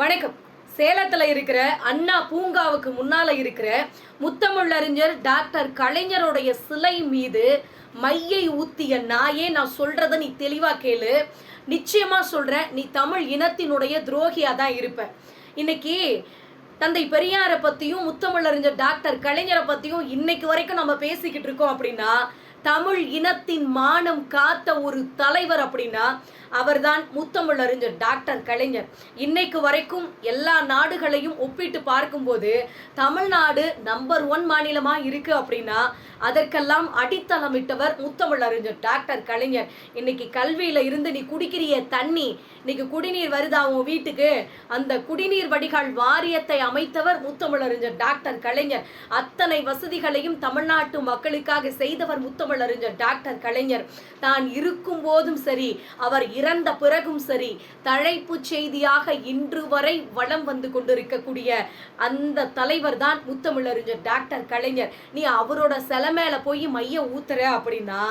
வணக்கம். சேலத்தில் இருக்கிற அண்ணா பூங்காவுக்கு முன்னால் இருக்கிற முத்தமிழறிஞர் டாக்டர் கலைஞருடைய சிலை மீது மையை ஊத்திய நாயே நான் சொல்கிறத நீ தெளிவாக கேளு. நிச்சயமாக சொல்கிறேன் நீ தமிழ் இனத்தினுடைய துரோகியாக தான் இருப்ப. இன்னைக்கு தந்தை பெரியாரை பற்றியும் முத்தமிழறிஞர் டாக்டர் கலைஞரை பற்றியும் இன்னைக்கு வரைக்கும் நம்ம பேசிக்கிட்டு இருக்கோம் அப்படின்னா தமிழ் இனத்தின் மானம் காத்த ஒரு தலைவர் அப்படின்னா அவர்தான் முத்தமிழறிஞர் டாக்டர் கலைஞர். இன்னைக்கு வரைக்கும் எல்லா நாடுகளையும் ஒப்பிட்டு பார்க்கும்போது தமிழ்நாடு நம்பர் ஒன் மாநிலமா இருக்கு அப்படின்னா அதற்கெல்லாம் அடித்தளமிட்டவர் முத்தமிழறிஞர் டாக்டர் கலைஞர். இன்னைக்கு கல்வியில இருந்து நீ குடிக்கிறிய தண்ணி இன்னைக்கு குடிநீர் வருதா உன் வீட்டுக்கு? அந்த குடிநீர் வடிகால் வாரியத்தை அமைத்தவர் முத்தமிழறிஞர் டாக்டர் கலைஞர். அத்தனை வசதிகளையும் தமிழ்நாட்டு மக்களுக்காக செய்தவர் அறிஞர் டாக்டர் கலைஞர். தான் இருக்கும் போதும் சரி அவர் இறந்த பிறகும் சரி தழைப்பு செய்தியாக இன்று வரை வளம் வந்து கொண்டிருக்கக்கூடிய அந்த தலைவர் தான் முத்தமிழறிஞர் டாக்டர் கலைஞர். நீ அவரோட சிலை மேல போய் மைய ஊத்துற அப்படின்னா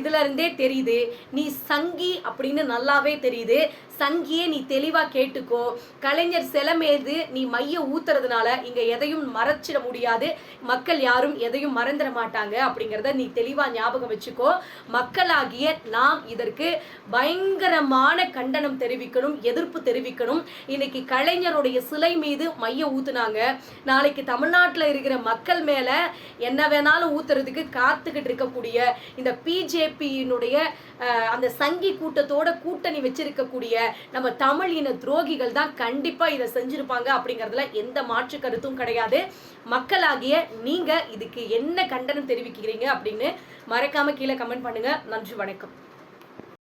இதுல இருந்தே தெரியுது நீ சங்கி அப்படின்னு நல்லாவே தெரியுது சங்கியே நீ தெளிவா கேட்டுக்கோ. கலைஞர் சிலை மீது நீ மைய ஊத்துறதுனால இங்க எதையும் மறைச்சிட முடியாது. மக்கள் யாரும் எதையும் மறந்துட மாட்டாங்க அப்படிங்கிறத நீ தெளிவா ஞாபகம் வச்சுக்கோ. மக்களாகிய நாம் இதற்கு பயங்கரமான கண்டனம் தெரிவிக்கணும் எதிர்ப்பு தெரிவிக்கணும். இன்னைக்கு கலைஞருடைய சிலை மீது மைய ஊத்துனாங்க. நாளைக்கு தமிழ்நாட்டில் இருக்கிற மக்கள் மேல என்ன வேணாலும் ஊத்துறதுக்கு காத்துக்கிட்டு இருக்கக்கூடிய இந்த பிஜேபியினுடைய அந்த சங்கி கூட்டத்தோட கூட்டணி வச்சிருக்கக்கூடிய நம்ம தமிழ் இன துரோகிகள் தான் கண்டிப்பா இதை செஞ்சுருப்பாங்க அப்படிங்கறதுல எந்த மாற்று கருத்தும் கிடையாது. மக்களாகிய நீங்க இதுக்கு என்ன கண்டனம் தெரிவிக்கிறீங்க அப்படின்னு மறக்காம கீழே கமெண்ட் பண்ணுங்க. நன்றி வணக்கம்.